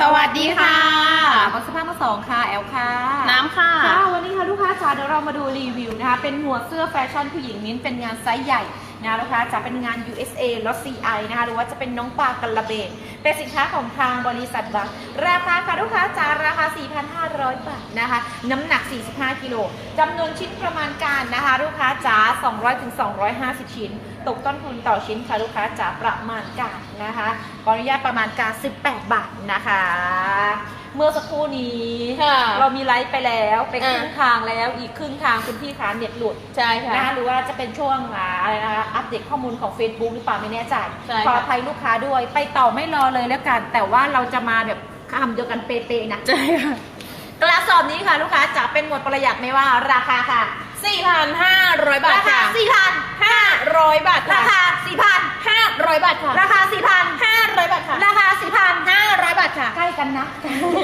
สวัสดีค่ะขอสภาพมาสองค่ะ แอลค่ะ น้ำค่ะ ค่ะ วันนี้ค่ะลูกค้าจ๋าเดี๋ยวเรามาดูรีวิวนะคะ เป็นหมวดเสื้อแฟชั่นผู้หญิงมิ้นเป็นงานไซส์ใหญ่ นะลูกค้าจ๋าเป็นงาน USA ลด CI นะคะหรือว่าจะเป็นน้องปลากระเบนเป็นสินค้าของทางบริษัทบังราคาค่ะลูกค้าจ๋าราคา 4,500 บาทนะคะ น้ำหนัก 45 กิโลจำนวนชิ้นประมาณการนะคะ ลูกค้าจ๋า200ถึง250 ชิ้น ตกต้นทุนต่อชิ้นค่ะลูกค้าจ๋าประมาณการนะคะขออนุญาตประมาณการ 18 บาทนะคะ เมื่อสักครู่นี้ ค่ะ เรามีไลฟ์ไปแล้วไปคอะรึ่งทางแล้วอีกครึ่งทางคุณพี่คะเน็ตหลุดใช่ค่ะนะคะหรือว่าจะเป็นช่วงอ่าอะไรนะคะอัปเดตข้อมูลของ Facebook หรือเปล่าไม่แน่ใจใช่ค่ะขออภัยลูกค้าด้วย ไปต่อไม่รอเลยแล้วกัน แต่ว่าเราจะมาแบบคำเดียวกันเป๊ะๆนะใช่ค่ะกระสอบนี้ค่ะ ลูกค้าจะเป็นหมวดประหยัดไม่ว่าราคาค่ะ 4,500 บาทราคาค่ะ4,000 500บาทราค่ะคา4,000 500 บาทค่ะราคา4,000 500 บาทค่ะ ราคา4,000 500 บาทค่ะ ใกล้กันนะ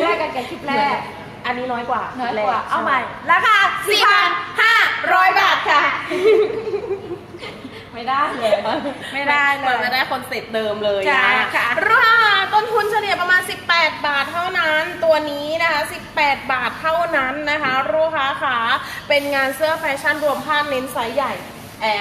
ใกล้กันกับ คลิปแรก อันนี้น้อยกว่าน้อยกว่า เอาใหม่ ราคา4,500บาทค่ะ ไม่ได้เลยไม่ได้เลมันยจะได้คอนเซ็ปต์เดิมเลยใช่นะค่ะราคาต้นทุนเฉลี่ยประมาณ 18 บาทเท่านั้น ตัวนี้นะคะ 18 บาทเท่านั้นนะคะ ลูกค้าค่ะเป็นงานเสื้อแฟชั่นรวมผ้าเน้นไซส์ใหญ่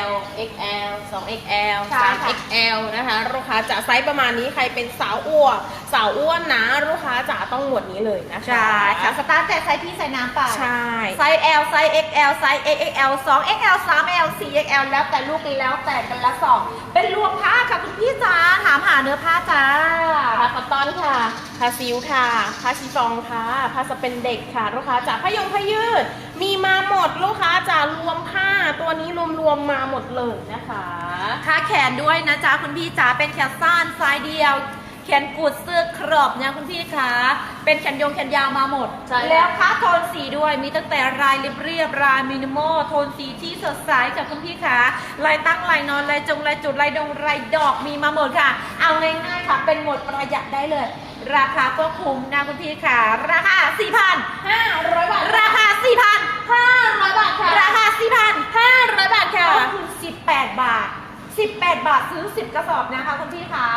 L XL 2XL ใช่ค่ะ 3XL นะคะลูกค้าจะไซส์ประมาณนี้ใครเป็นสาวอ้วนสาวอ้วนนะลูกค้าจะต้องหมวดนี้เลยนะคะใช่ค่ะสตาร์ทแต่ไซส์พี่ไซส์น้ำเปล่าใช่ ไซส์ L ไซส์ XL ไซส์ XXL 2 XL 3 L 4 XL แล้วแต่ลูกแล้วแต่กันละสองเป็นรวมผ้าค่ะคุณพี่จ๋าถามหาเนื้อผ้าจ้าผ้าคอตตอนค่ะผ้าซิลค่ะผ้าชีฟองค่ะผ้าสเปนเด็กค่ะลูกค้าจ๋าผ้ายงผ้ายืด มีมาหมดลูกค้าจ๋ารวมผ้าตัวนี้รวมๆมาหมดเลยนะคะค่าแขนด้วยนะจ๊ะคุณพี่จ๋าเป็นแขนสั้นไซส์เดียว แขนกุดเสื้อครอบเนี่ยคุณพี่คะเป็นแขนยงแขนยาวมาหมด ใช่ค่ะ แล้วค่าโทนสีด้วยมีตั้งแต่รายเรียบเรียบๆรายมินิมอลโทนสีที่สดใสจากคุณพี่คะลายตั้งลายนอนลายจงลายจุดลายดงลายดอกมีมาหมดค่ะ เอาง่ายๆค่ะ เป็นหมดประหยัดได้เลย ราคาก็คุ้มนะคุณพี่ค่ะ ราคา4,000 500 บาท ราคา4,000 500 บาทค่ะ ราคา4,000 500 บาทค่ะต้นทุน18 บาท 18 บาทซื้อ 10 กระสอบนะคะคุณพี่คะ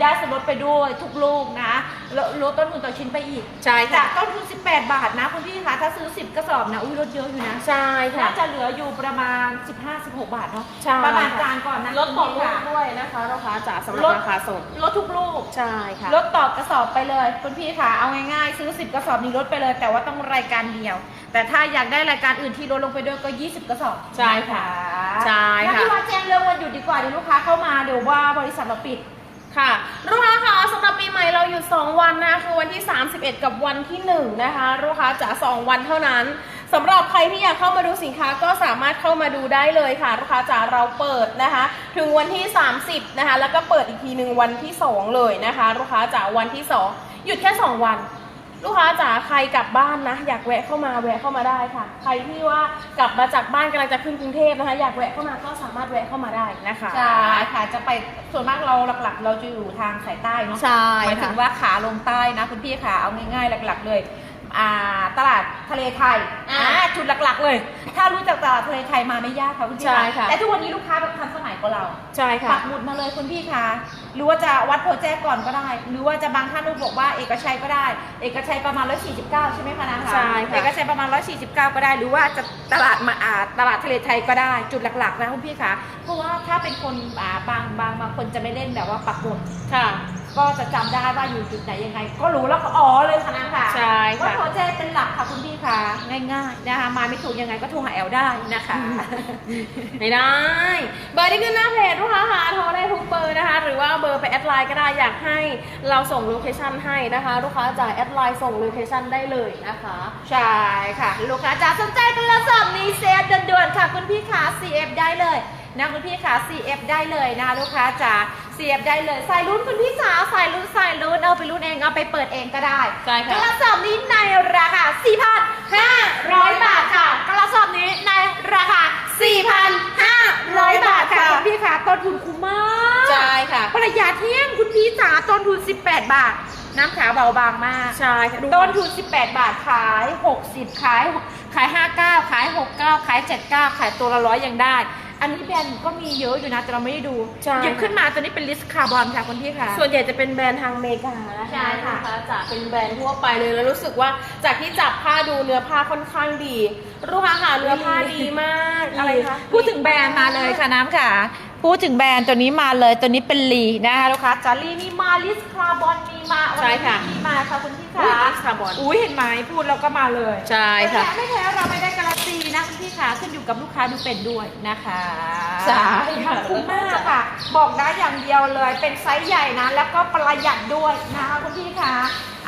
ได้ส่วนลดไปด้วยทุกลูกนะลดลดต้นทุนต่อชิ้นไปอีกใช่จาค่ะกต้นทุน 18 บาทนะคุณพี่คะถ้าซื้อ 10 กระสอบนะอุ้ยลดเยอะอยู่นะใช่ค่ะ น่าจะเหลืออยู่ประมาณ 15-16 บาทเนาะใช่ ประมาณกลางก่อนนะลดต่อคุณลูพี่กค่ะ ด้วยนะคะลูกค้าจ๋าสำหรับลด ราคาส่งลดทุกลูก ใช่ค่ะ ลดต่อกระสอบไปเลยคุณพี่ค่ะเอาง่ายๆซื้อ 10 กระสอบนี้ลดไปเลย แต่ว่าต้องรายการเดียว แต่ถ้าอยากได้รายการอื่นที่ลดลงไปด้วยก็ 20 กระสอบใช่ค่ะนใช่ค่ะ งั้นพี่ว่าแจ้งเรื่องวันหยุดดีกว่าเดี๋ยวลูกค้าเข้ามาเดี๋ยวว่าบริษัทเราปิดค่ะลูกค้าค่ะสำหรับปีใหม่เราหยุด 2 วันนะคือวันที่ 31 กับวันที่ 1 นะคะลูกค้าจ๋า2วันเท่านั้นสำหรับใครที่อยากเข้ามาดูสินค้าก็สามารถเข้ามาดูได้เลยค่ะลูกค้าจ๋าเราเปิดนะคะ ถึงวันที่ 30นะคะแล้วก็เปิดอีกทีหนึ่งวันที่ 2 เลยนะคะลูกค้าจ๋าวันที่ 2 หยุดแค่ 2 วัน ลูกค้าจ๋าใครกลับบ้านนะ อยากแวะเข้ามาแวะเข้ามาได้ค่ะ ใครที่ว่ากลับมาจากบ้านกำลังจะขึ้นกรุงเทพนะคะ อยากแวะเข้ามาก็สามารถแวะเข้ามาได้นะคะใช่ค่ะจะไปส่วนมากเราหลักๆ เราจะอยู่ทางสายใต้เนาะใช่หมายถึค่ะงว่าขาลงใต้นะคุณพี่ขาเอาง่ายๆ หลัก ๆ เลยอ่าตลาดทะเลไทยอ่าอ่าจุดหลักๆ เลย ถ้ารู้จักตลาดทะเลไทยมาไม่ยากค่ะคุณพี่ใช่ค่ะแต่ทุกวันนี้ลูกค้าแบบทันสมัยกว่าเรา ใช่ค่ะปักหมุดมาเลยคุณพี่คะ หรือว่าจะวัดโพแจก่อนก็ได้ หรือว่าจะบางท่านรู้บอกว่าเอกชัยก็ได้ เอกชัยประมาณ 149 ใช่ไหมคะนะคะใช่ค่ะเอกชัยประมาณ 149 ก็ได้ หรือว่าจะตลาดมาอาตลาดทะเลไทยก็ได้จุดหลักๆนะคุณพี่คะเพราะว่าถ้าเป็นคนอ่าบางบางบางคนจะไม่เล่นแบบว่าปักหมุดค่ะก็จะจำได้ว่าอยู่จุดไหนยังไง ก็รู้แล้วก็อ๋อเลยค่ะนะคะใช่ค่ะว่าโทรแจ้งเป็นหลักค่ะคุณพี่คะง่ายๆนะคะมาไม่ถูกยังไงก็โทรหาแอลได้นะคะ ไม่ได้ เบอร์ที่ขึ้นหน้าเพจลูกค้าหาโทรได้ทุกเบอร์นะคะ หรือว่าเบอร์ไปแอดไลน์ก็ได้อยากให้เราส่งโลเคชั่นให้นะคะ ลูกค้าจ่ายแอดไลน์ส่งโลเคชั่นได้เลยนะคะ ใช่ค่ะ ลูกค้าจ๋าสนใจกันแล้วสอบนี้เซฟด่วนๆค่ะ คุณพี่ขา CF ได้เลยนะคุณพี่ขา CF ได้เลยนะลูกค้าจ๋า CF ได้เลยใส่รุ่นคุณพี่จ๋าใส่รุ่นใส่รุ่นเอาไปรุ่นเองเอาไปเปิดเองก็ได้ใช่ค่ะกระสอบนี้ในราคา 4,500 บาทค่ะกระสอบนี้ในราคา 4,500 บาทค่ะคุณพี่ขาต้นทุนคุ้มมาก ใช่ค่ะ ประหยัดเที่ยงคุณพี่จ๋าต้นทุน 18 บาท น้ำขาวเบาบางมาก ใช่ค่ะต้นทุน 18 บาทขาย 60 ขาย ขาย 59 ขาย 69 ขาย 79 ขายตัวละร้อยยังได้ อันนี้แบรนด์ก็มีเยอะอยู่นะ แต่เราไม่ได้ดูใช่ หยิบขึ้นมาตัวนี้เป็นลิสคาร์บอนค่ะคุณพี่ค่ะ ส่วนใหญ่จะเป็นแบรนด์ทางอเมริกานะคะใช่ค่ะ นจะเป็นแบรนด์ทั่วไปเลยแล้วรู้สึกว่าจากที่จับผ้าดูเนื้อผ้าค่อนข้างดี ลูกค้าค่ะเนื้อผ้าดีมาก อะไรคะ พูดถึงแบรนด์มาเลยค่ะน้ำค่ะ พูดถึงแบรนด์ตัวนี้มาเลยตัวนี้เป็นลีนะคะลูกค้าจารีมีมาลิสคาร์บอนมีมาวันนี้มีมาค่ะคุณพี่อุ๊ยค่ะคาร์บอนอุ้ยเห็นไหมพูดเราก็มาเลยใช่ค่ะแต่ไม่แพ้เราไม่ได้การันตีนะคุณพี่ค่ะขึ้นอยู่กับลูกค้าดูเป็นด้วยนะคะใช่ค่ะ คุ้มมากค่ะ บอกได้อย่างเดียวเลยเป็นไซส์ใหญ่นะ แล้วก็ประหยัดด้วยนะคะคุณพี่ค่ะ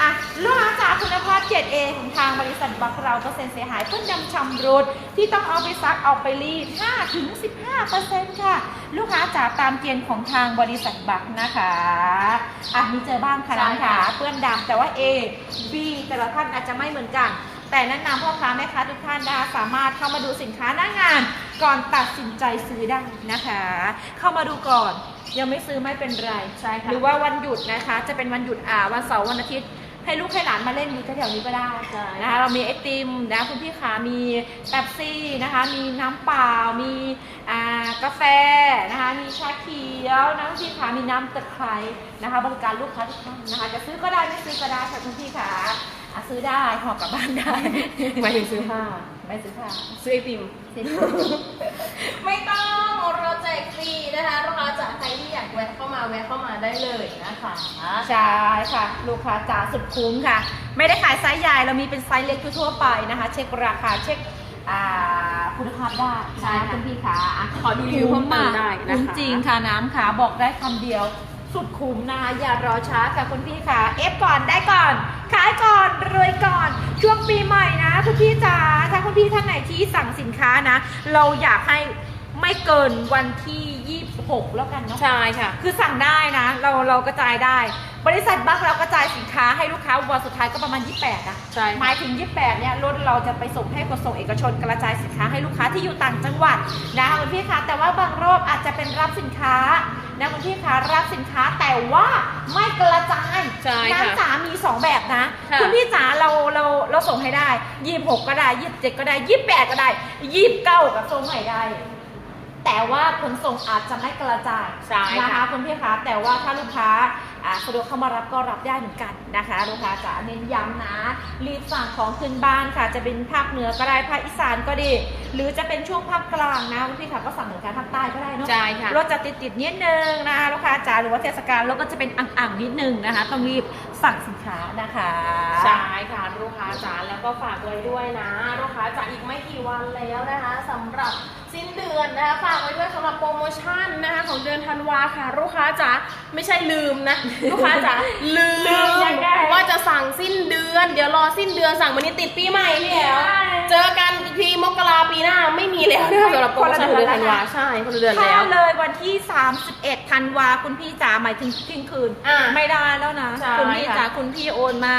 อะลูกค้าจากคุณภาพ 7A ของทางบริษัทบัคเราเปอร์เซ็นต์เสียหายเพื่อนำชำรุดที่ต้องเอาไปซักเอาไปรีด5ถึง15%ค่ะ ลูกค้าจ๋าตามเกณฑ์ของทางบริษัทบัคนะคะอะมีเจอบ้างค่ะใช่น้ำค่ะค่ะเปื้อนดำแต่ว่า A B แต่ละท่านอาจจะไม่เหมือนกันแต่แนะนำพ่อค้าแม่ค้าทุกท่านนะคะสามารถเข้ามาดูสินค้าหน้างาน ก่อนตัดสินใจซื้อได้นะคะ เข้ามาดูก่อนยังไม่ซื้อไม่เป็นไรใช่ค่ะหรือว่าวันหยุดนะคะ จะเป็นวันหยุดอ่าวันเสาร์วันอาทิตย์ ให้ลูกให้หลานมาเล่นอยู่แถวๆนี้ก็ได้นะคะเรามีไอติมนะคุณพี่ขามีแป๊บซี่นะคะ มีน้ำเปล่า มีกาแฟนะคะ มีชาเขียวนะคุณพี่ขามีน้ำตะไคร้นะคะ บริการลูกค้าทุกท่านนะคะ จะซื้อก็ได้ไม่ซื้อก็ได้ค่ะคุณพี่ขา อะซื้อได้ห่อกลับบ้านได้ หมายถึงซื้อผ้า ไม่ซื้อผ้า ซื้อไอติม ซื้อไม่ต้องเราแจกฟรีนะคะลูกค้าจากใครที่อยากแวะเข้ามาแวะเข้ามาได้เลยนะคะใช่ค่ะ ลูกค้าจ๋าสุดคุ้มค่ะ ไม่ได้ขายไซส์ใหญ่เรามีเป็นไซส์เล็กทั่วๆไปนะคะ เช็คราคาเช็คอ่าคุณภาพได้ใช่นะค่ะคุณพี่ขาอะขอดูรีวิวเพิ่มเติมได้นะคะคุ้มจริงค่ะน้ำขาบอกได้คำเดียว สุดคุ้มนะคะอย่ารอช้าค่ะคุณพี่ค่ะเอฟก่อนได้ก่อนขายก่อนรวยก่อน ช่วงปีใหม่นะ คุณพี่จ๋าถ้าคุณพี่ท่านไหนที่สั่งสินค้านะ เราอยากให้ ไม่เกินวันที่ 26 แล้วกันเนาะ ใช่ค่ะ คือสั่งได้นะ เราเรากระจายได้ บริษัทบัคเรากระจายสินค้าให้ลูกค้าวันสุดท้ายก็ประมาณ 28 นะใช่ค่ะหมายถึง 28 เนี่ยรถเราจะไปส่งให้ขนส่งเอกชนกระจายสินค้าให้ลูกค้าที่อยู่ต่างจังหวัดนะคะคุณพี่คะแต่ว่าบางรอบอาจจะเป็นรับสินค้านะคุณพี่คะรับสินค้าแต่ว่าไม่กระจายใช่ค่ะน้ำจ๋ามี 2 แบบนะค่ะคุณพี่จ๋าเราเราเราส่งให้ได้ 26 ก็ได้ 27 ก็ได้ 28 ก็ได้ 29ก็ส่งให้ได้ แต่ว่าขนส่งอาจจะไม่กระจายใช่นะค่ะคะคุณพี่คะแต่ว่าถ้าลูกค้าอ่าสะดวกเข้ามารับก็รับได้เหมือนกันนะคะ ลูกค้าจะเน้นย้ำนะรีบสั่งของขึ้นบ้านค่ะ จะเป็นภาคเหนือก็ได้ภาคอีสานก็ดี หรือจะเป็นช่วงภาคกลางนะคุณพี่คะก็สั่งเหมือนกันภาคใต้ก็ได้เนาะใช่ค่ะรถจะติดติดๆนิดนึงนะคะลูกค้าจ๋าหรือว่าเทศกาลรถก็จะเป็นอ่างๆนิดนึงนะคะ ต้องรีบสั่งสินค้านะคะใช่ค่ะลูกค้าจ๋าแล้วก็ฝากไว้ด้วยนะลูกค้าจ๋าอีกไม่กี่วันแล้วนะคะสำหรับ สิ้นเดือนนะคะฝากไว้ด้วยสำหรับโปรโมชั่นนะคะของเดือนธันวาค่ะ ลูกค้าจ๋าไม่ใช่ลืมนะ ลูกค้าจ๋าลืลืมมยังไง ว่าจะสั่งสิ้นเดือน เดี๋ยวรอสิ้นเดือนสั่งวันนี้ติดปีใหม่พี่แอ๋วใช่เจอกันอีก ทีมกราปีหน้าไม่มีแล้วนะคะสำหรับโปรโมชั่นของเดือนธันวาใช่คนละเดือนถ้าแล้ว เลยวันที่ 31ธันวาคุณพี่จ๋าหมายถึงเที่ยงคืน อ่าไม่ได้แล้วนะ ใช่คุณพี่ค่ะจ๋าคุณพี่โอนมา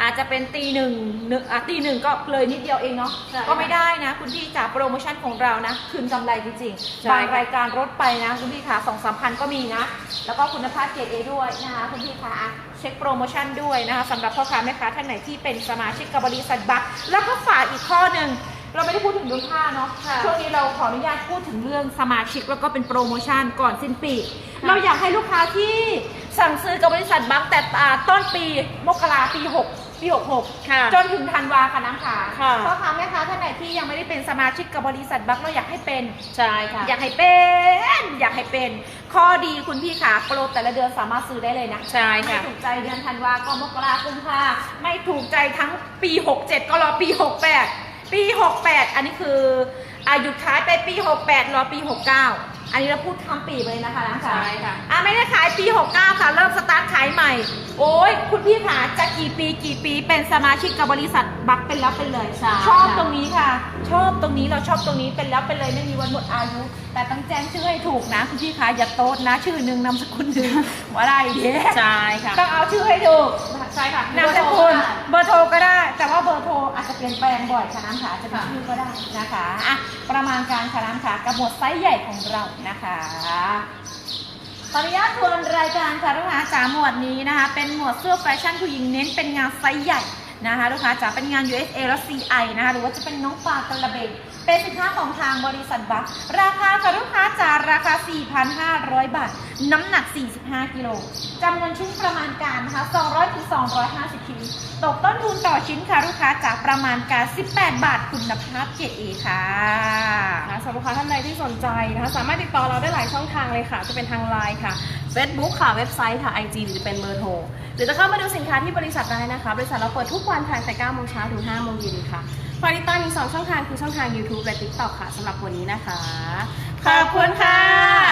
อาจจะเป็นตีหนึ่งหนึ่งอะตีหนึ่งก็เลยนิดเดียวเองเนาะใช่ก็ไม่ได้นะ คุณพี่จ๋าโปรโมชั่นของเรานะ คืนกำไรจริงใช่ ๆบางรายการลดไปนะ คุณพี่ขาสองสามพันก็มีนะ แล้วก็คุณภาพเกรดเอด้วยนะคะ คุณพี่คะอะเช็คโปรโมชั่นด้วยนะคะสำหรับพ่อค้าแม่ค้าท่านไหนที่เป็นสมาชิกกับบริษัทบัคแล้วก็ฝากอีกข้อหนึ่ง เราไม่ได้พูดถึงเรื่องค่าเนาะค่ะช่วงนี้เราขออนุญาตพูดถึงเรื่องสมาชิกแล้วก็เป็นโปรโมชั่นก่อนสิ้นปีค่ะเราอยากให้ลูกค้าที่สั่งซื้อกับบริษัทบัคแต่อ่าต้นปีมกราปี6ปี66ค่ะจนถึงธันวาค่ะน้ำขาค่ะ พ่อค้าแม่ค้าท่านไหนที่ยังไม่ได้เป็นสมาชิกกับบริษัทบัคเราอยากให้เป็น ใช่ค่ะ อยากให้เป็น อยากให้เป็น ข้อดีคุณพี่ขาโปรแต่ละเดือนสามารถซื้อได้เลยนะใช่ไม่ค่ะถูกใจเดือนธันวาก็มกราคมค่ะไม่ถูกใจทั้งปี 67 ก็รอปี 68 ปี 68 อันนี้คืออายุท้ายไปปี 68 รอปี 69 อันนี้เราพูดทั้งปีไปเลยนะคะน้ำขาใช่ค่ะอะไม่ได้ขายปี 69 ค่ะ เริ่มสตาร์ทขายใหม่ โอ้ยคุณพี่ขาจะกี่ปีกี่ปีเป็นสมาชิกกับบริษัทบัคเป็นแล้วเป็นเลย ใช่ชอบค่ะ ตรงนี้ค่ะ ชอบตรงนี้เราชอบตรงนี้เป็นแล้วเป็นเลยไม่มีวันหมดอายุ แต่ต้องแจ้งชื่อให้ถูกนะคุณพี่คะอย่าโต๊ดนะ ชื่อหนึ่งนามสกุลหนึ่งว่าอะไรเด้ใช่ค่ะ ต้องเอาชื่อให้ถูกใช่ค่ะนามสกุลเบอร์โทรก็ได้ แต่ว่าเบอร์โทรอาจจะเปลี่ยนแปลงบ่อยค่ะน้ำขาจะเป็นค่ะชื่อก็ได้นะคะอะประมาณการค่ะน้ำขากับหมวดไซส์ใหญ่ของเรานะคะขออนุญาตทวนรายการค่ะลูกค้าจ๋าหมวดนี้นะคะ เป็นหมวดเสื้อแฟชั่นผู้หญิงเน้นเป็นงานไซส์ใหญ่ นะคะลูกค้าจ๋าเป็นงาน USA และ CI นะคะหรือว่าจะเป็นน้องปลากระเบนเป็นสินค้าของทางบริษัทบัคราคาค่ะลูกค้าจาราคา 4,500 บาท น้ำหนัก 45 กิโลจำนวนชิ้นประมาณการนะคะ 200ถึง250 ชิ้น ตกต้นทุนต่อชิ้นค่ะลูกค้าจาประมาณการ 18 บาทคุณภาพเกรดเอค่ะนะคะสำหรับลูกค้าท่านใดที่สนใจนะคะสามารถติดต่อเราได้หลายช่องทางเลยค่ะ จะเป็นทางไลน์ค่ะ Facebook ค่ะเว็บไซต์ค่ะ IG หรือจะเป็นเบอร์โทร หรือจะเข้ามาดูสินค้าที่บริษัทได้นะคะ บริษัทเราเปิดทุกวันค่ะแต่9โมงเช้าถึง5โมงเย็นค่ะฟากติดตามอี2ช่องทางคือช่องทาง YouTube และ TikTok ค่ะสำหรับวันนี้นะคะ ขอบคุณค่ะ